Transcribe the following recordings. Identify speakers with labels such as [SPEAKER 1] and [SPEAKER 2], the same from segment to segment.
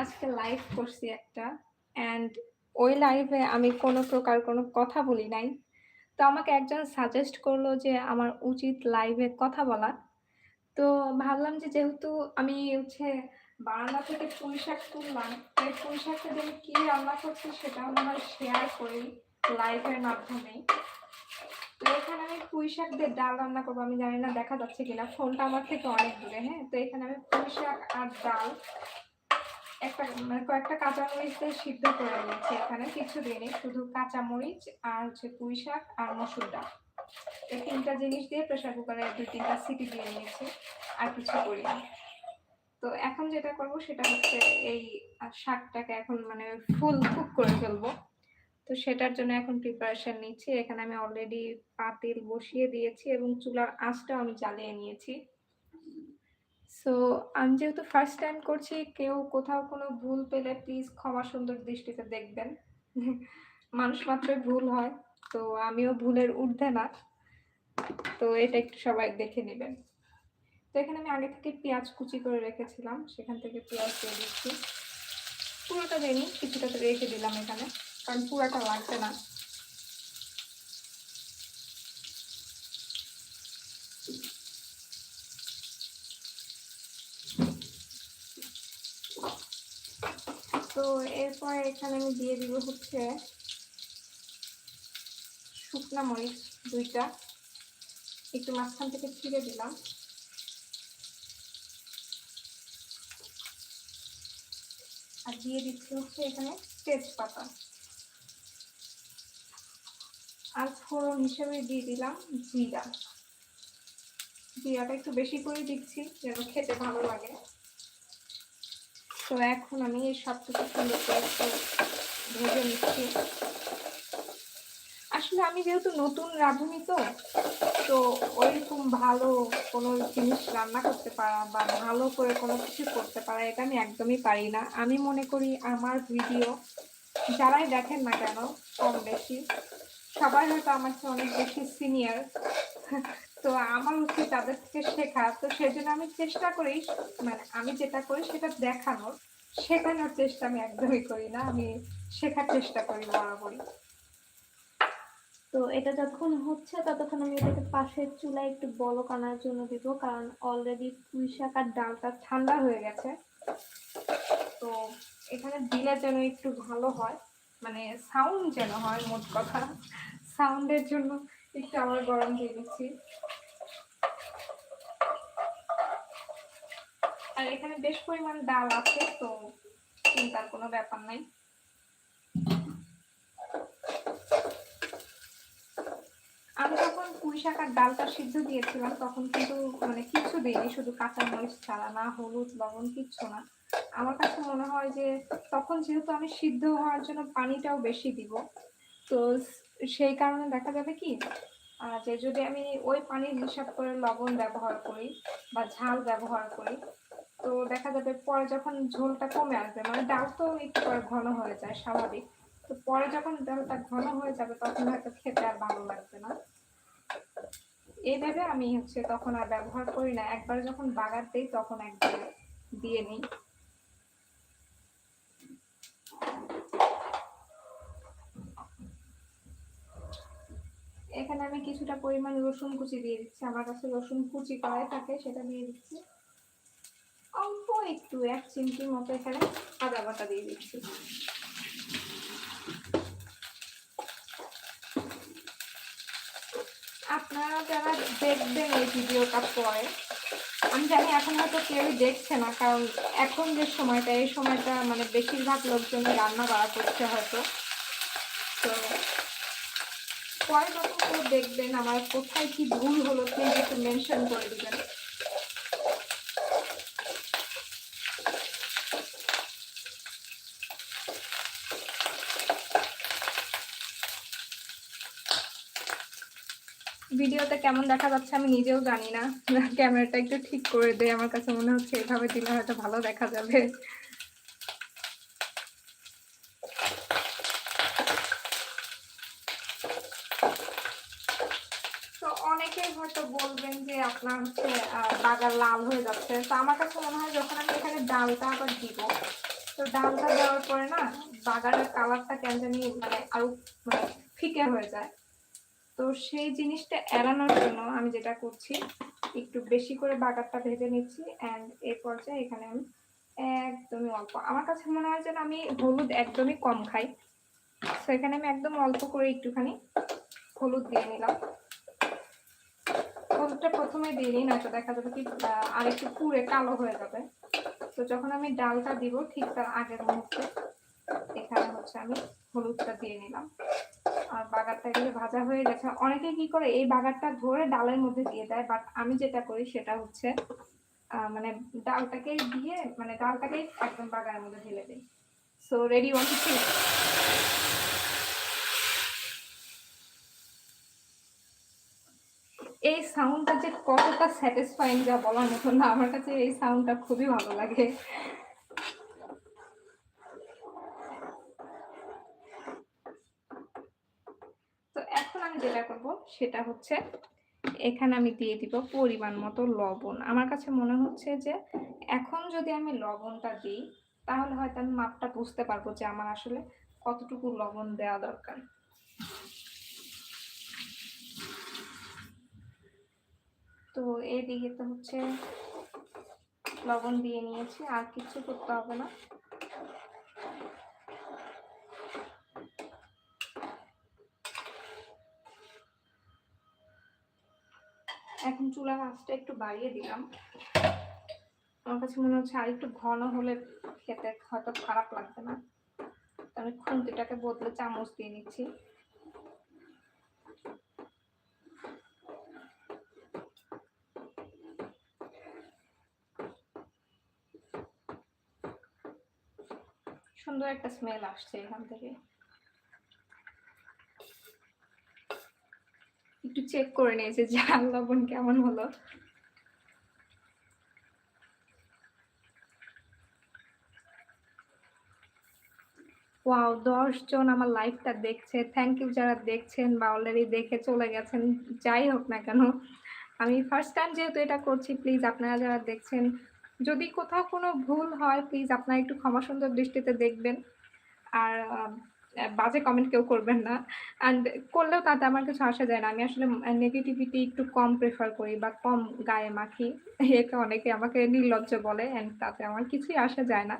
[SPEAKER 1] আজকে লাইভ করছি একটা অ্যান্ড ওই লাইভে আমি কোনো প্রকার কোনো কথা বলি নাই। তো আমাকে একজন সাজেস্ট করল যে আমার উচিত লাইভে কথা বলা। তো ভাবলাম যে যেহেতু আমি হচ্ছে বারান্দা থেকে পুঁইশাক তুললাম, এই পুঁইশাকটা দিয়ে আমি কি রান্না করছি সেটা হয় শেয়ার করি লাইভের মাধ্যমেই। তো এখানে আমি পুঁই শাক দিয়ে ডাল রান্না করব। আমি জানি না দেখা যাচ্ছে কিনা। ফোনটা আমার থেকে অনেক দূরে, হ্যাঁ? তো এখানে আমি পুঁই শাক আর ডাল একটা মানে কয়েকটা কাঁচামরিচ দিয়ে সিদ্ধ করে নিয়েছি এখানে কিছু দিইনি শুধু কাঁচামরিচ আর হচ্ছে পুঁই শাক আর মসুর ডাল। এই তিনটা জিনিস দিয়ে প্রেশার কুকারে দুই তিনটা সিটি দিয়ে নিয়েছি, আর কিছু করিনি। তো এখন যেটা করব সেটা হচ্ছে এই শাকটাকে এখন মানে ফুল কুক করে ফেলব। তো সেটার জন্য এখন প্রিপারেশন নিচ্ছি। এখানে আমি অলরেডি পাতিল বসিয়ে দিয়েছি এবং চুলার আঁচটাও আমি জ্বালিয়ে নিয়েছি। সো আমি যেহেতু ফার্স্ট টাইম করছি, কেউ কোথাও কোনো ভুল পেলে প্লিজ ক্ষমা সুন্দর দৃষ্টিতে দেখবেন। মানুষ মাত্রই ভুল হয়, তো আমিও ভুলের ঊর্ধ্বে না। তো এটা একটু সবাই দেখে নেবেন। তো এখানে আমি আগে থেকে পেঁয়াজ কুচি করে রেখেছিলাম, সেখান থেকে পেঁয়াজ দিয়ে দিচ্ছি। পুরোটা দিইনি কিছুটা রেখে দিলাম এখানে, কারণ পুরোটা লাগবে না। তো এরপর এখানে আমি দিয়ে দিব হচ্ছে শুকনা মরিচ দুইটা। একটু মাঝখান থেকে ছিঁড়ে দিলাম। আর দিয়ে দিচ্ছি হচ্ছে এখানে তেজপাতা। আর ফোড়ন হিসেবে দিয়ে দিলাম জিরা। জিরাটা একটু বেশি করে দিচ্ছি যেন খেতে ভালো লাগে। তো এখন আমি এই সবটুকু সুন্দর করে একটু ভেজে নিচ্ছি। আসলে আমি যেহেতু নতুন রাঁধুনি তো তো ওইরকম ভালো কোনো জিনিস রান্না করতে পারা বা ভালো করে কোনো কিছু করতে পারা, এটা আমি একদমই পারি না। আমি মনে করি আমার ভিডিও যারাই দেখেন না কেন, কম বেশি, সবাই হয়তো আমার চেয়ে অনেক বেশি সিনিয়র তো আমার উচিত তাদের থেকে শেখা। তো সেজন্য আমি চেষ্টা করি মানে আমি যেটা করি সেটা দেখানোর। শেখানোর চেষ্টা আমি একদমই করি না, আমি শেখার চেষ্টা করি বরাবরই তো এটা যতক্ষণ হচ্ছে ততক্ষণ আমি এটাকে পাশের চুলায় একটু বলক আনার জন্য দিব, কারণ অলরেডি পুঁই শাক আর ডালটা ঠান্ডা হয়ে গেছে। তো এখানে দিলে যেন একটু ভালো হয় মানে সাউন্ড যেন হয় মোট কথা। সাউন্ডের জন্য একটু আবার গরম দিয়ে দিচ্ছি। আর এখানে বেশ পরিমাণ ডাল আছে, তো চিন্তার কোনো ব্যাপার নাই। আমি যখন পুঁই শাক আর ডালটা সিদ্ধ দিয়েছিলাম, তখন কিন্তু মানে কিছু দিইনি, শুধু কাঁচা মরিচ ছাড়া, না হলুদ, লবণ, কিচ্ছু না। আমার কাছে মনে হয় যে তখন যেহেতু আমি সিদ্ধ হওয়ার জন্য পানিটাও বেশি দিব, তো সেই কারণে দেখা যাবে কি যে যদি আমি ওই পানির হিসাব করে লবণ ব্যবহার করি বা ঝাল ব্যবহার করি তো দেখা যাবে পরে যখন ঝোলটা কমে আসবে মানে ডাল তো একটু পরে ঘন হয়ে যায়, স্বাভাবিক। তো পরে যখন ডালটা ঘন হয়ে যাবে, তখন হয়তো খেতে আর ভালো লাগবে না। এই ভেবে আমি হচ্ছে তখন আর ব্যবহার করি না। একবার যখন বাগার দিই, তখন একবার দিয়ে নিই। এখানে আমি কিছুটা পরিমাণ রসুন কুচি দিয়ে দিচ্ছি। আমার কাছে রসুন কুচি করাই থাকে, সেটা দিয়ে দিচ্ছি। অল্প একটু, এক চিমটির মতো এখানে আদা বাটা দিয়ে দিচ্ছি। আপনারা যারা দেখবেন এই ভিডিওটা পরে, আমি জানি এখন হয়তো কেউই দেখছে না, কারণ এখন যে সময়টা, এই সময়টা মানে বেশিরভাগ লোকজন রান্না বাড়া করছে হয়তো। তো পরে যখন দেখবেন, আমার কোথায় কি ভুল হলো প্লিজ একটু মেনশন করে দিবেন। ভিডিওতে কেমন দেখা যাচ্ছে আমি নিজেও জানি না। ক্যামেরাটা একটু ঠিক করে দেয় আমার কাছে মনে হচ্ছে এভাবে দিলে হয়তো ভালো দেখা যাবে। অনেকেই হয়তো বলবেন যে আপনার হচ্ছে বাগার লাল হয়ে যাচ্ছে। তো আমার কাছে মনে হয় যখন আমি এখানে ডালটা আবার দিব, তো ডালটা দেওয়ার পরে না বাগানের কালারটা কেন জানি মানে আরও মানে ফিকে হয়ে যায়। তো সেই জিনিসটা এড়ানোর জন্য আমি যেটা করছি, একটু বেশি করে বাগারটা ভেজে নিচ্ছি অ্যান্ড এই পর্যায়ে এখানে আমি একদমই অল্প, আমার কাছে মনে হয় যেন আমি হলুদ একদমই কম খাই। তো এখানে আমি একদম অল্প করে একটুখানি হলুদ দিয়ে নিলাম। হলুদটা প্রথমে দিয়ে নিই নয়তো দেখা যাবে কি আর একটু পুড়ে কালো হয়ে যাবে। তো যখন আমি ডালটা দিব ঠিক তার আগের মুহূর্তে, এখানে হচ্ছে আমি হলুদটা দিয়ে নিলাম। আর বাগারটা এগুলো ভাজা হয়ে গেছে। অনেকে কি করে, এই বাগারটা ধরে ডালের মধ্যে দিয়ে দেয় বাট আমি যেটা করি সেটা হচ্ছে মানে ডালটাকে দিয়ে মানে ডালটাকে একদম বাগানের মধ্যে ঢেলে দিই। So ready one two three এই সাউন্ডটা যে কতটা স্যাটিসফাইং যা বলার মতো না, আমার কাছে এই সাউন্ডটা খুবই ভালো লাগে তো এখন আমি যেটা করব সেটা হচ্ছে এখানে আমি দিয়ে দিব পরিমাণ মতো লবণ। আমার কাছে মনে হচ্ছে যে এখন যদি আমি লবণটা দিই, তাহলে হয়তো আমি মাপটা বুঝতে পারব যে আমার আসলে কতটুকু লবণ দেওয়া দরকার। তো এদিকে তো হচ্ছে লবণ দিয়ে নিয়েছি, আর কিছু করতে হবে না। এখন চুলার আঁচটা একটু বাড়িয়ে দিলাম। আমার কাছে মনে হচ্ছে আর একটু ঘন হলে খেতে হয়তো খারাপ লাগবে না। আমি খুন্তিটাকে বদলে চামচ দিয়ে নিচ্ছি। সুন্দর একটা স্মেল আসছে এখান থেকে। একটু চেক করে নিয়েছে ঝাল লবণ কেমন হলো। ওয়াও দশ জন আমার লাইভটা দেখছে। থ্যাংক ইউ যারা দেখছেন বা অলরেডি দেখে চলে গেছেন, যাই হোক না কেন। আমি ফার্স্ট টাইম যেহেতু এটা করছি প্লিজ আপনারা যারা দেখছেন, যদি কোথাও কোনো ভুল হয় প্লিজ আপনারা একটু ক্ষমা সুন্দর দৃষ্টিতে দেখবেন। আর বাজে কমেন্ট কেউ করবেন না। অ্যান্ড করলেও তাতে আমার কিছু আসা যায় না। আমি আসলে নেগেটিভিটি একটু কম প্রেফার করি বা কম গায়ে মাখি। এতে অনেকে আমাকে নির্লজ্জ বলে অ্যান্ড তাতে আমার কিছুই আসা যায় না।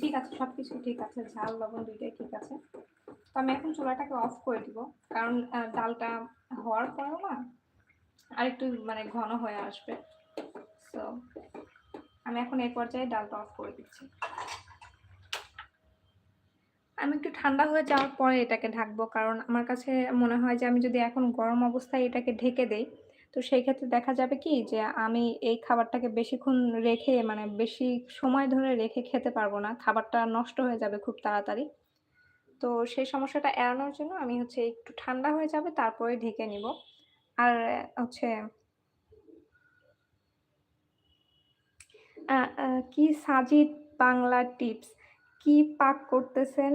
[SPEAKER 1] ঠিক আছে সব কিছু ঠিক আছে। ঝাল, লবণ দুইটাই ঠিক আছে। তো আমি এখন চুলাটাকে অফ করে দিব। কারণ ডালটা হওয়ার পরেও না আর একটু মানে ঘন হয়ে আসবে। সো আমি এখন এই পর্যায়ে ডালটা অফ করে দিচ্ছি। আমি একটু ঠান্ডা হয়ে যাওয়ার পরে এটাকে ঢাকবো, কারণ আমার কাছে মনে হয় যে আমি যদি এখন গরম অবস্থায় এটাকে ঢেকে দেই, তো সেই ক্ষেত্রে দেখা যাবে কি যে আমি এই খাবারটাকে বেশিক্ষণ রেখে মানে বেশি সময় ধরে রেখে খেতে পারব না, খাবারটা নষ্ট হয়ে যাবে খুব তাড়াতাড়ি। তো সেই সমস্যাটা এড়ানোর জন্য আমি হচ্ছে একটু ঠান্ডা হয়ে যাবে, তারপরে ঢেকে নিব। আর হচ্ছে কি সাজিদ বাংলা টিপস কি পাক করতেছেন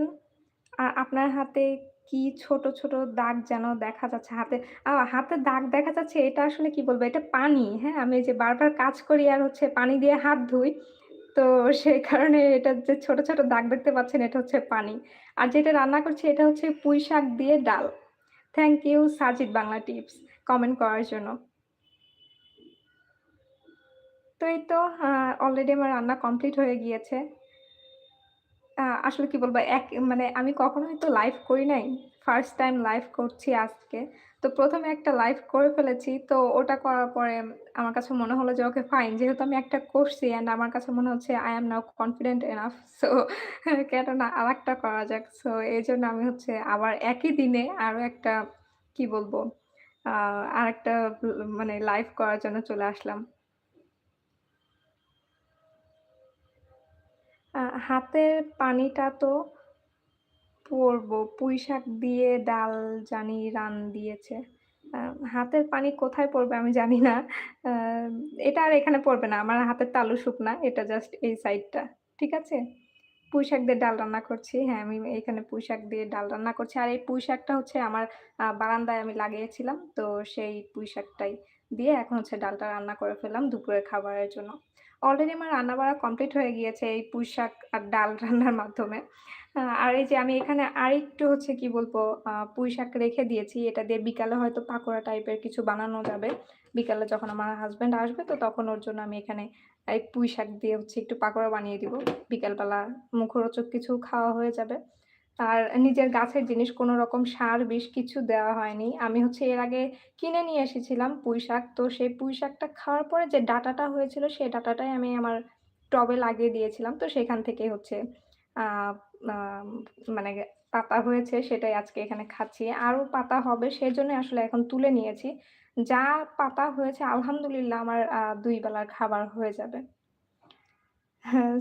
[SPEAKER 1] আর আপনার হাতে কি ছোট, ছোট দাগ যেন দেখা যাচ্ছে হাতে হাতে দাগ দেখা যাচ্ছে এটা আসলে কি বলব? এটা পানি, হ্যাঁ? আমি যে বারবার কাজ করি আর হচ্ছে পানি দিয়ে হাত ধুই। তো সেই কারণে এটা যে ছোট, ছোট দাগ দেখতে পাচ্ছেন এটা হচ্ছে পানি। আর যেটা রান্না করছি এটা হচ্ছে পুঁই শাক দিয়ে ডাল। Thank you Sajid Bangla tips comment করার জন্য। তো এই তো অলরেডি আমার রান্না কমপ্লিট হয়ে গিয়েছে। আসলে কি বলব? এক মানে আমি কখনোই তো লাইভ করি নাই। ফার্স্ট টাইম লাইভ করছি আজকে। তো প্রথমে একটা লাইভ করে ফেলেছি। তো ওটা করার পরে আমার কাছে মনে হলো যে ওকে ফাইন। যেহেতু আমি একটা করছি অ্যান্ড আমার কাছে মনে হচ্ছে I am now confident enough so কেন না, আরেকটা করা যাক। সো এই জন্য আমি হচ্ছে আবার একই দিনে আরও একটা, কি বলব? আর একটা মানে লাইভ করার জন্য চলে আসলাম। হাতের পানিটা তো পড়ব। পুঁইশাক দিয়ে ডাল জানি রান দিয়েছে। হাতের পানি কোথায় পড়বে আমি জানি না। এটা আর এখানে পড়বে না। আমার হাতের তালু শুকনা। এটা জাস্ট এই সাইডটা। ঠিক আছে? পুঁইশাক দিয়ে ডাল রান্না করছি। হ্যাঁ, আমি এখানে পুঁইশাক দিয়ে ডাল রান্না করছি। আর এই পুঁইশাকটা হচ্ছে আমার বারান্দায় আমি লাগিয়েছিলাম। তো সেই পুঁইশাকটাই। দিয়ে এখন হচ্ছে ডালটা রান্না করে ফেললাম দুপুরের খাবারের জন্য। অলরেডি আমার রান্না-বাড়া কমপ্লিট হয়ে গিয়েছে এই পুঁইশাক আর ডাল রান্নার মাধ্যমে। আর এই যে আমি এখানে আরেকটু হচ্ছে কি বলব, আ পুঁইশাক রেখে দিয়েছি। এটা দিয়ে বিকালে হয়তো পাকোড়া টাইপের কিছু বানানো যাবে। বিকালে যখন আমার হাজব্যান্ড আসবে তো তখন ওর জন্য আমি এখানে এই পুঁইশাক দিয়ে হচ্ছে একটু পাকোড়া বানিয়ে দিব। বিকালবেলা মুখরোচক কিছু খাওয়া হয়ে যাবে। আর নিজের গাছের জিনিস কোনো রকম সার, বিষ কিছু দেওয়া হয়নি। আমি হচ্ছে এর আগে কিনে নিয়ে এসেছিলাম পুঁই শাক তো সেই পুঁই শাকটা খাওয়ার পরে যে ডাটাটা হয়েছিল সেই ডাটাটাই আমি আমার টবে লাগিয়ে দিয়েছিলাম। তো সেখান থেকে হচ্ছে মানে পাতা হয়েছে সেটাই আজকে এখানে খাচ্ছি। আরও পাতা হবে সেজন্যই আসলে এখন তুলে নিয়েছি। যা পাতা হয়েছে আলহামদুলিল্লাহ আমার দুই বেলার খাবার হয়ে যাবে।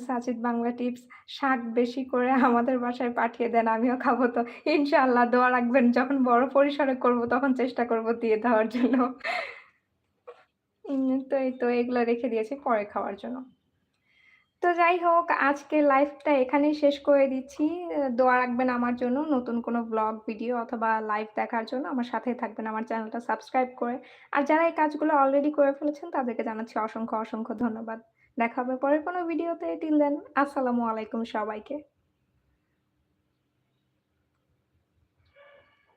[SPEAKER 1] সাজিদ বাংলা টিপস শাক বেশি করে আমাদের বাসায় পাঠিয়ে দেন। আমিও খাব তো। ইনশাল্লাহ দোয়া রাখবেন যখন বড় পরিসরে করব তখন চেষ্টা করব দিয়ে দেওয়ার জন্য। তো এই তো এগুলো রেখে দিয়েছি পরে খাওয়ার জন্য। তো যাই হোক আজকে লাইভটা এখানেই শেষ করে দিচ্ছি। দোয়া রাখবেন আমার জন্য নতুন কোনো ব্লগ ভিডিও অথবা লাইভ দেখার জন্য আমার সাথেই থাকবেন আমার চ্যানেলটা সাবস্ক্রাইব করে। আর যারা এই কাজগুলো অলরেডি করে ফেলেছেন তাদেরকে জানাচ্ছি অসংখ্য, অসংখ্য ধন্যবাদ। দেখা হবে পরের কোনো ভিডিওতে। টিল দেন আসসালামু আলাইকুম সবাইকে।